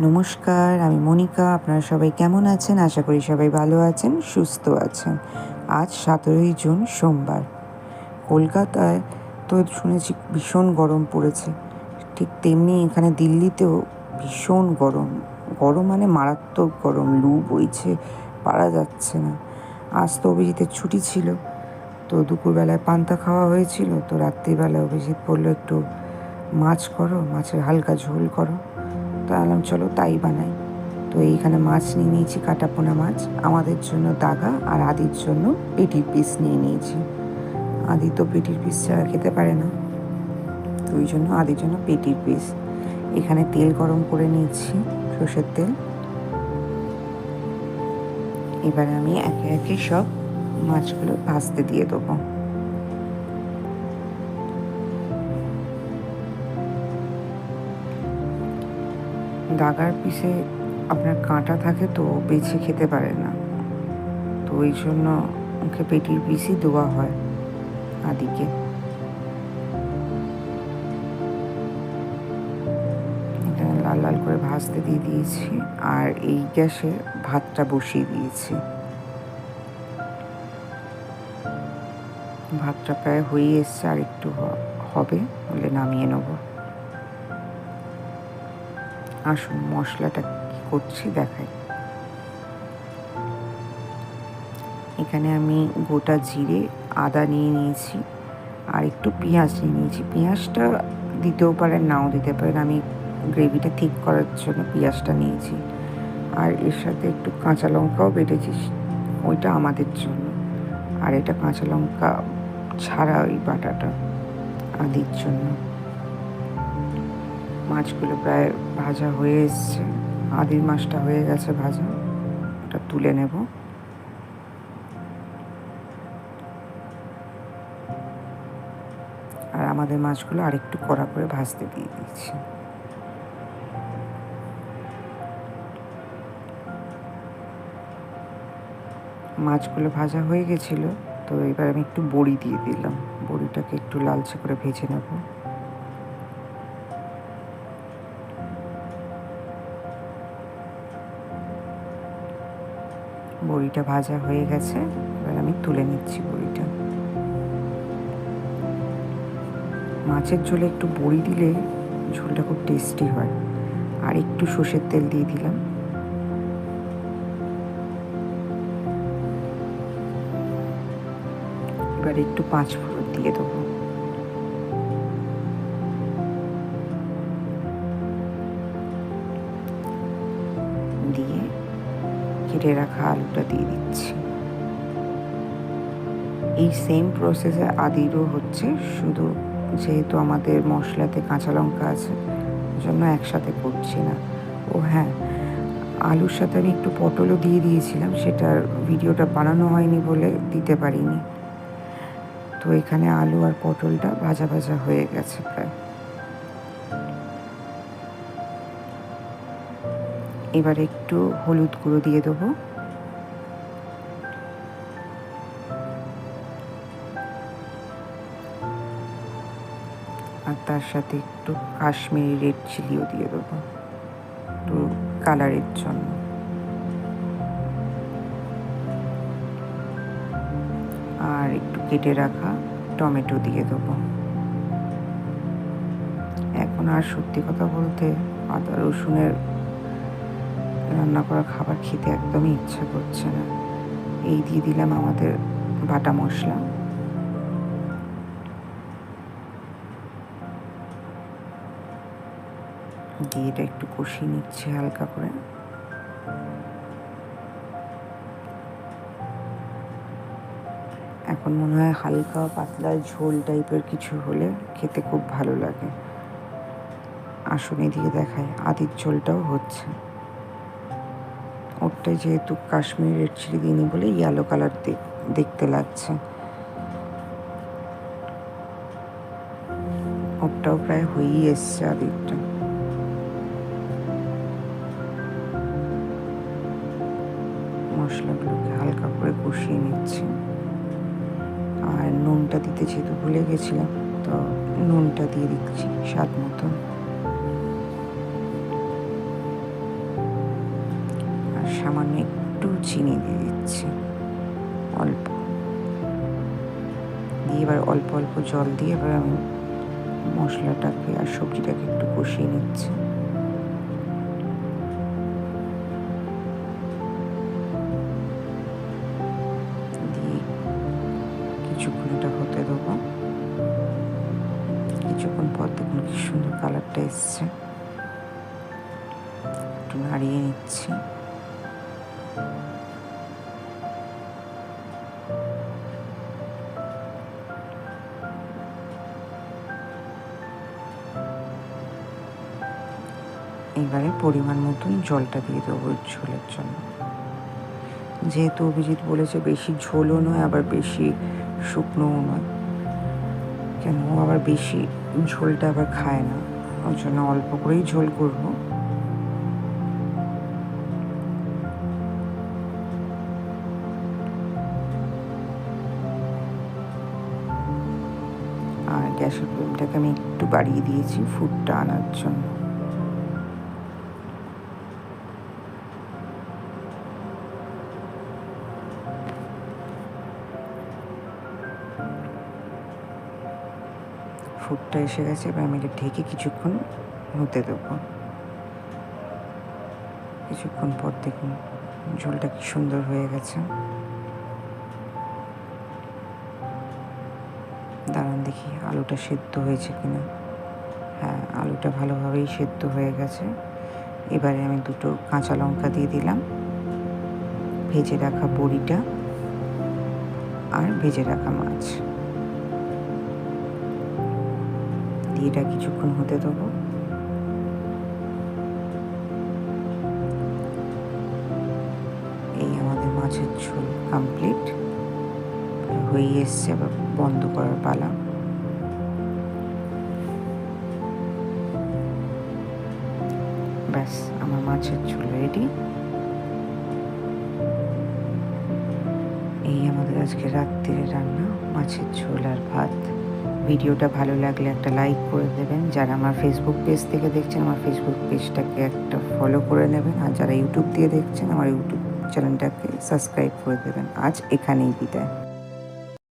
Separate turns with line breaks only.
নমস্কার, আমি মনিকা। আপনারা সবাই কেমন আছেন? আশা করি সবাই ভালো আছেন, সুস্থ আছেন। আজ সতেরোই জুন, সোমবার। কলকাতায় তো শুনেছি ভীষণ গরম পড়েছে। ঠিক তেমনি এখানে দিল্লিতেও ভীষণ গরম। গরম মানে মারাত্মক গরম, লু বইছে, পারা যাচ্ছে না। আজ তো অভিজিতের ছুটি ছিল। তো দুপুরবেলায় পান্তা খাওয়া হয়েছিল। তো রাত্রিবেলায় অভিজিৎ বলল, একটু মাছ করো, মাছের হালকা ঝোল করো। তো আলাম, চলো তাই বানাই। তো এইখানে মাছ নিয়ে নিয়েছি কাটাপোনা মাছ। আমাদের জন্য দাগা আর আদির জন্য পেটির পিস নিয়ে নিয়েছি। আদি তো পেটির পিস ছাড়া খেতে পারে না। তো ওই জন্য আদির জন্য পেটির পিস। এখানে তেল গরম করে নিয়েছি, সর্ষের তেল। এবারে আমি একে একে সব মাছগুলো ভাজতে দিয়ে দেবো। দাগার পিসে আপনার কাঁটা থাকে তো বেছে খেতে পারে না। তো ওই জন্য ওকে পেটির পিসই দেওয়া হয় আদিকে। লাল লাল করে ভাজতে দিয়ে দিয়েছি আর এই গ্যাসে ভাতটা বসিয়ে দিয়েছি। ভাতটা প্রায় হয়ে এসছে, আর একটু হবে হলে নামিয়ে নেব। আসুন, মশলাটা কী করছি দেখাই। এখানে আমি গোটা জিরে, আদা নিয়ে নিয়েছি আর একটু পেঁয়াজ নিয়ে নিয়েছি। পেঁয়াজটা দিতেও পারেন, নাও দিতে পারেন। আমি গ্রেভিটা ঠিক করার জন্য পেঁয়াজটা নিয়েছি। আর এর সাথে একটু কাঁচা লঙ্কাও বেটেছি, ওইটা আমাদের জন্য। আর এটা কাঁচা লঙ্কা ছাড়া ওই বাটাটা আদির জন্য। মাছগুলো প্রায় ভাজা হয়ে এসছে। আদির মাছটা হয়ে গেছে ভাজা। ওটা তুলে নেব। আর আমাদের মাছগুলো আরেকটু কড়া করে ভাজতে দিয়ে দিচ্ছি। মাছগুলো ভাজা হয়ে গেছিল, তো এবার আমি একটু বড়ি দিয়ে দিলাম। বড়িটাকে একটু লালচে করে ভেজে নেব। বড়িটা ভাজা হয়ে গেছে। এবার আমি তুলে নিচ্ছি বড়িটা। মাছের ঝোলে একটু বড়ি দিলে ঝোলটা খুব টেস্টি হয়। আর একটু সর্ষের তেল দিয়ে দিলাম। এবার একটু পাঁচ ফোড়ন দিয়ে দেবো। কেটে রাখা আলুটা দিয়ে দিচ্ছি। এই সেম প্রসেসে আদিরও হচ্ছে, শুধু যেহেতু আমাদের মশলাতে কাঁচা লঙ্কা আছে জন্য একসাথে করছি না। ও হ্যাঁ আলুর সাথে আমি একটু পটলও দিয়ে দিয়েছিলাম, সেটার ভিডিওটা বানানো হয়নি বলে দিতে পারিনি। তো এখানে আলু আর পটলটা ভাজা ভাজা হয়ে গেছে প্রায়। এবার একটু হলুদ গুঁড়ো দিয়ে দেবো। আর তার সাথে একটু কাশ্মীরি রেড চিলিও দিয়ে দেবো, একটু কালারের জন্য। আর একটু কেটে রাখা টমেটো দিয়ে দেবো। এখন আর সত্যি কথা বলতে আদা রসুনের রান্না করা খাবার খেতে একদমই ইচ্ছা করছে না। এই দিয়ে দিলাম আমাদের বাটা মশলা। দিয়ে এটা একটু কষিয়ে নিচ্ছে হালকা করে। এখন মনে হয় হালকা পাতলা ঝোল টাইপের কিছু হলে খেতে খুব ভালো লাগে। আসুন এদিকে দেখায় আদির ঝোলটাও হচ্ছে। ওরটাই যেহেতু কাশ্মীর রেড চিলি দিইনি বলে ইয়েলো কালার দেখতে লাগছে। ওরটাও প্রায় হয়েই এসছে আদিকটা মশলাগুলোকে হালকা করে কষিয়ে নিচ্ছি। আর নুনটা দিতে যেহেতু ভুলে গেছিলাম, তো নুনটা দিয়ে দিচ্ছি স্বাদ মতন। সামান্য একটু চিনি দিয়ে দিচ্ছি। অল্প। দিয়ে এবার অল্প অল্প জল দিয়ে এবার আমি মশলাটাকে আর সবজিটাকে একটু কষিয়ে নিচ্ছি। দিয়ে কিছুক্ষণ এটা হতে দেবো। কিছুক্ষণ পর দেখুন কি সুন্দর কালারটা এসছে। একটু নাড়িয়ে নিচ্ছি। এবারে পরিমাণ মতন জলটা দিয়ে দেবো ঝোলের জন্য। যেহেতু অভিজিৎ বলেছে বেশি ঝোলও নয়, আবার বেশি শুকনোও নয়। কেন? আবার বেশি ঝোলটা আবার খায় না। ওই জন্য অল্প করেই ঝোল করব। গ্যাসের ফ্লেমটাকে আমি একটু বাড়িয়ে দিয়েছি ফুডটা আনার জন্য। ফুডটা এসে গেছে, এবার আমি এটা ঢেকে কিছুক্ষণ হতে দেবো। কিছুক্ষণ পর দেখুন ঝোলটা কি সুন্দর হয়ে গেছে। দেখি আলুটা সেদ্ধ হয়েছে কিনা। হ্যাঁ আলুটা ভালোভাবেই সেদ্ধ হয়ে গেছে। এবারে আমি দুটো কাঁচা লঙ্কা দিয়ে দিলাম। ভেজে রাখা বড়িটা আর ভেজে রাখা মাছ। দিয়ে এটা কিছুক্ষণ হতে দেবো। এই আমাদের মাছের ঝোল কমপ্লিট হয়ে এসছে বন্ধ করার পালা। মাছের ঝোল রেডি এই আমাদের আজকে রাত্রিরে রান্না, মাছের ঝোল আর ভাত। ভিডিওটা ভালো লাগলে একটা লাইক করে দেবেন। যারা আমার ফেসবুক পেজ থেকে দেখছেন, আমার ফেসবুক পেজটাকে একটা ফলো করে নেবেন। আর যারা ইউটিউব দিয়ে দেখছেন, আমার ইউটিউব চ্যানেলটাকে সাবস্ক্রাইব করে দেবেন। আজ এখানেই বিদায়।